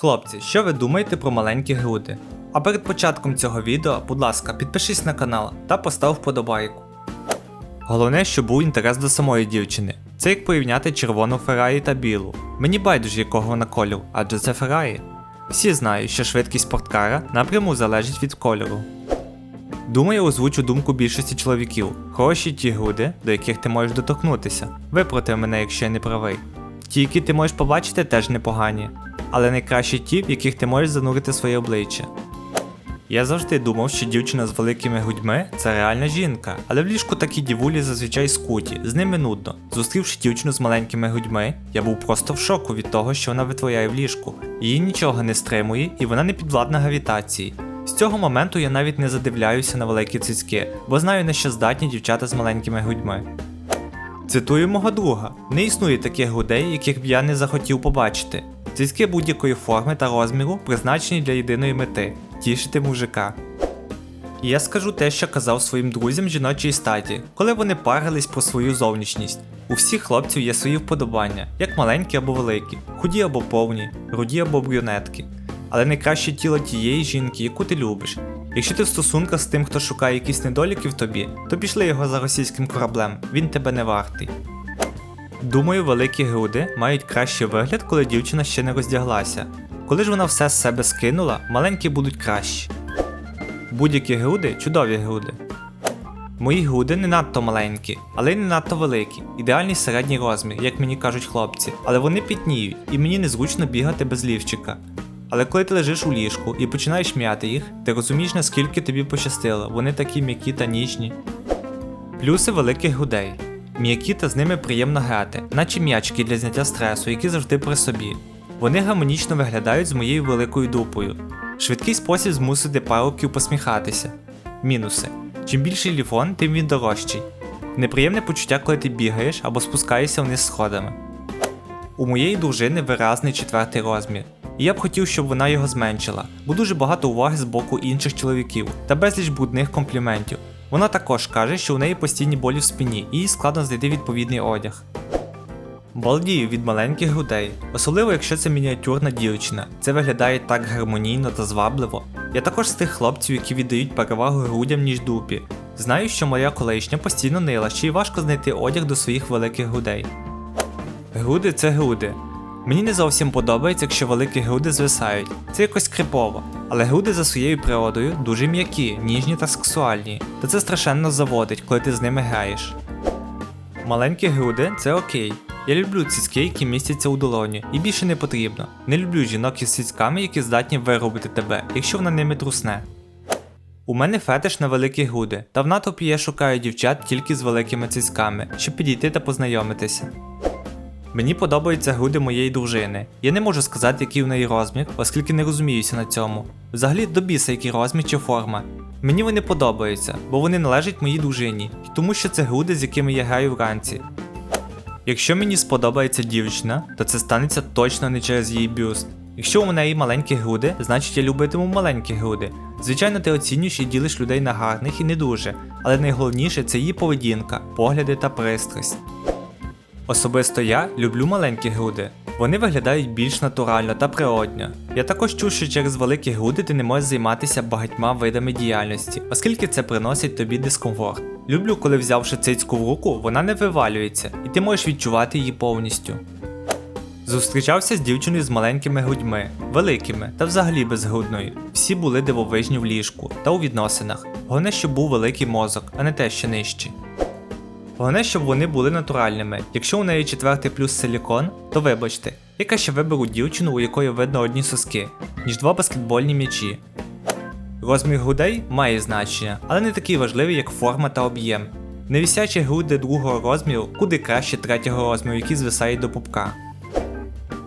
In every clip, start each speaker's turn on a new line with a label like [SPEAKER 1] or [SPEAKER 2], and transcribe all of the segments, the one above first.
[SPEAKER 1] Хлопці, що ви думаєте про маленькі груди? А перед початком цього відео, будь ласка, підпишись на канал та постав вподобайку. Головне, щоб був інтерес до самої дівчини. Це як порівняти червону Феррарі та білу. Мені байдуже якого вона кольору, адже це Феррарі. Всі знають, що швидкість спорткара напряму залежить від кольору. Думаю, озвучу думку більшості чоловіків. Хороші ті груди, до яких ти можеш доторкнутися. Випроти мене, якщо я не правий. Ті, які ти можеш побачити, теж непогані. Але найкращі ті, в яких ти можеш занурити своє обличчя. Я завжди думав, що дівчина з великими грудьми це реальна жінка, але в ліжку такі дівулі зазвичай скуті, з ними нудно. Зустрівши дівчину з маленькими грудьми, я був просто в шоку від того, що вона витворяє в ліжку. Її нічого не стримує, і вона не підвладна гравітації. З цього моменту я навіть не задивляюся на великі цицьки, бо знаю на що здатні дівчата з маленькими грудьми. Цитую мого друга: не існує таких грудей, яких б я не захотів побачити. Цицьки будь-якої форми та розміру призначені для єдиної мети тішити мужика. І я скажу те, що казав своїм друзям жіночої статі, коли вони парились про свою зовнішність. У всіх хлопців є свої вподобання, як маленькі або великі, худі або повні, руді або брюнетки. Але найкраще тіло тієї жінки, яку ти любиш. Якщо ти в стосунках з тим, хто шукає якісь недоліки в тобі, то пішли його за російським кораблем, він тебе не вартий. Думаю, великі груди мають кращий вигляд, коли дівчина ще не роздяглася. Коли ж вона все з себе скинула, маленькі будуть кращі. Будь-які груди чудові груди. Мої груди не надто маленькі, але й не надто великі. Ідеальний середній розмір, як мені кажуть хлопці, але вони пітніють, і мені незручно бігати без лівчика. Але коли ти лежиш у ліжку і починаєш м'яти їх, ти розумієш, наскільки тобі пощастило, вони такі м'які та ніжні. Плюси великих грудей. М'які та з ними приємно грати, наче м'ячки для зняття стресу, які завжди при собі. Вони гармонічно виглядають з моєю великою дупою. Швидкий спосіб змусити парубків посміхатися. Мінуси. Чим більший ліфон, тим він дорожчий. Неприємне почуття, коли ти бігаєш або спускаєшся вниз сходами. У моєї дружини виразний четвертий розмір. І я б хотів, щоб вона його зменшила, бо дуже багато уваги з боку інших чоловіків та безліч брудних компліментів. Вона також каже, що у неї постійні болі в спині і їй складно знайти відповідний одяг. Балдію від маленьких грудей, особливо якщо це мініатюрна дівчина. Це виглядає так гармонійно та звабливо. Я також з тих хлопців, які віддають перевагу грудям ніж дупі. Знаю, що моя колишня постійно нила, ще й важко знайти одяг до своїх великих грудей. Груди це груди. Мені не зовсім подобається, якщо великі груди звисають. Це якось крипово. Але груди за своєю природою дуже м'які, ніжні та сексуальні. Та це страшенно заводить, коли ти з ними граєш. Маленькі груди це окей. Я люблю цицьки, які містяться у долоні, і більше не потрібно. Не люблю жінок із цицьками, які здатні виробити тебе, якщо вона ними трусне. У мене фетиш на великі груди, та в натовпі я шукаю дівчат тільки з великими цицьками, щоб підійти та познайомитися. Мені подобаються груди моєї дружини. Я не можу сказати, який в неї розмір, оскільки не розуміюся на цьому. Взагалі до біса, який розмір чи форма. Мені вони подобаються, бо вони належать моїй дружині, тому що це груди, з якими я граю вранці. Якщо мені сподобається дівчина, то це станеться точно не через її бюст. Якщо у неї маленькі груди, значить я любитиму маленькі груди. Звичайно, ти оцінюєш і ділиш людей на гарних і не дуже, але найголовніше це її поведінка, погляди та пристрасть. Особисто я люблю маленькі груди. Вони виглядають більш натурально та природньо. Я також чув, що через великі груди ти не можеш займатися багатьма видами діяльності, оскільки це приносить тобі дискомфорт. Люблю, коли взявши цицьку в руку, вона не вивалюється, і ти можеш відчувати її повністю. Зустрічався з дівчиною з маленькими грудьми, великими та взагалі безгрудною. Всі були дивовижні в ліжку та у відносинах. Головне, щоб був великий мозок, а не те, що нижчий. Головне, щоб вони були натуральними. Якщо у неї четвертий плюс силікон, то вибачте, я краще виберу дівчину, у якої видно одні соски, ніж два баскетбольні м'ячі. Розмір грудей має значення, але не такий важливий, як форма та об'єм. Невісячі груди другого розміру куди краще третього розміру, які звисають до пупка.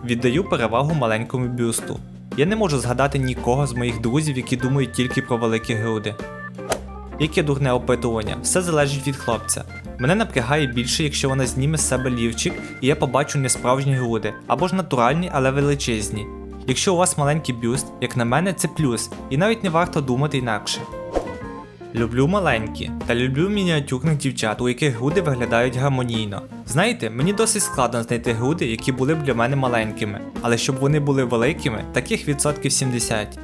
[SPEAKER 1] Віддаю перевагу маленькому бюсту. Я не можу згадати нікого з моїх друзів, які думають тільки про великі груди. Яке дурне опитування, все залежить від хлопця. Мене напрягає більше, якщо вона зніме з себе лівчик, і я побачу несправжні груди, або ж натуральні, але величезні. Якщо у вас маленький бюст, як на мене, це плюс, і навіть не варто думати інакше. Люблю маленькі та люблю мініатюрних дівчат, у яких груди виглядають гармонійно. Знаєте, мені досить складно знайти груди, які були б для мене маленькими, але щоб вони були великими, таких відсотків 70.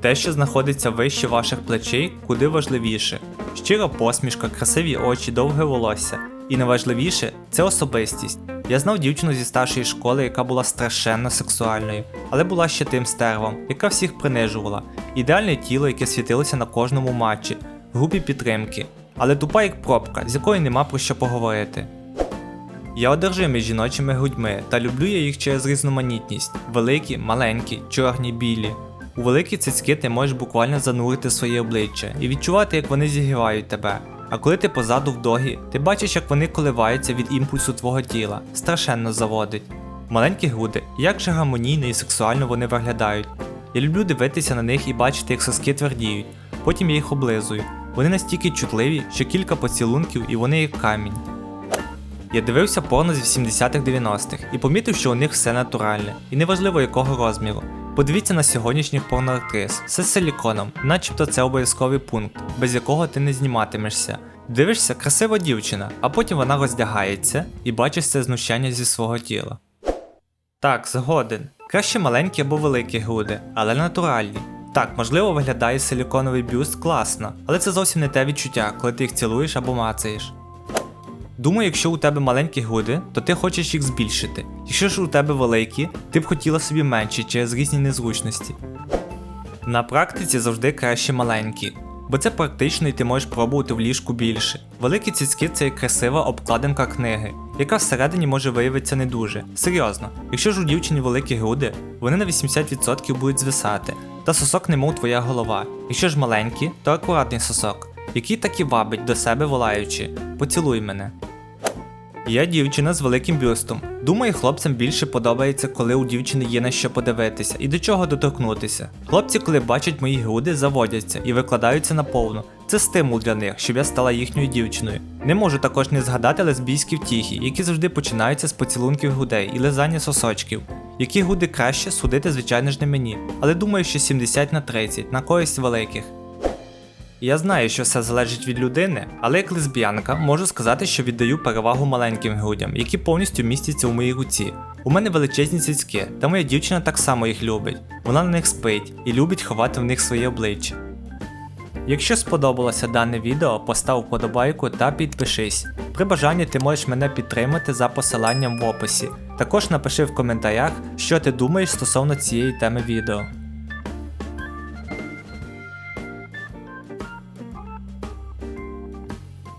[SPEAKER 1] Те, що знаходиться вище ваших плечей, куди важливіше. Щира посмішка, красиві очі, довге волосся. І найважливіше це особистість. Я знав дівчину зі старшої школи, яка була страшенно сексуальною, але була ще тим стервом, яка всіх принижувала. Ідеальне тіло, яке світилося на кожному матчі, в групі підтримки, але тупа як пробка, з якої нема про що поговорити. Я одержимий жіночими грудьми та люблю я їх через різноманітність: великі, маленькі, чорні, білі. У великі цицьки ти можеш буквально занурити своє обличчя і відчувати, як вони зігрівають тебе. А коли ти позаду в догі, ти бачиш, як вони коливаються від імпульсу твого тіла, страшенно заводить. Маленькі груди, як же гармонійно і сексуально вони виглядають. Я люблю дивитися на них і бачити, як соски твердіють. Потім я їх облизую. Вони настільки чутливі, що кілька поцілунків і вони як камінь. Я дивився порно з 80-х-90-х і помітив, що у них все натуральне, і неважливо якого розміру. Подивіться на сьогоднішніх порноактрис, з силіконом, начебто це обов'язковий пункт, без якого ти не зніматимешся. Дивишся, красива дівчина, а потім вона роздягається і бачиш це знущання зі свого тіла. Так, згоден. Краще маленькі або великі груди, але натуральні. Так, можливо, виглядає силіконовий бюст класно, але це зовсім не те відчуття, коли ти їх цілуєш або мацаєш. Думаю, якщо у тебе маленькі груди, то ти хочеш їх збільшити. Якщо ж у тебе великі, ти б хотіла собі менші через різні незручності. На практиці завжди краще маленькі, бо це практично і ти можеш пробувати в ліжку більше. Великі цицьки це красива обкладинка книги, яка всередині може виявитися не дуже. Серйозно, якщо ж у дівчині великі груди, вони на 80% будуть звисати, та сосок немов твоя голова. Якщо ж маленькі, то акуратний сосок, який так і вабить до себе волаючи Поцілуй мене. Я дівчина з великим бюстом. Думаю, хлопцям більше подобається, коли у дівчини є на що подивитися і до чого доторкнутися. Хлопці, коли бачать мої груди, заводяться і викладаються наповну. Це стимул для них, щоб я стала їхньою дівчиною. Не можу також не згадати лесбійські втіхи, які завжди починаються з поцілунків грудей і лизання сосочків. Які груди краще судити, звичайно ж не мені, але думаю, що 70 на 30 на користь великих. Я знаю, що все залежить від людини, але як лесбіянка можу сказати, що віддаю перевагу маленьким грудям, які повністю містяться у моїй руці. У мене величезні цицьки, та моя дівчина так само їх любить. Вона на них спить і любить ховати в них своє обличчя. Якщо сподобалося дане відео, постав вподобайку та підпишись. При бажанні ти можеш мене підтримати за посиланням в описі. Також напиши в коментарях, що ти думаєш стосовно цієї теми відео.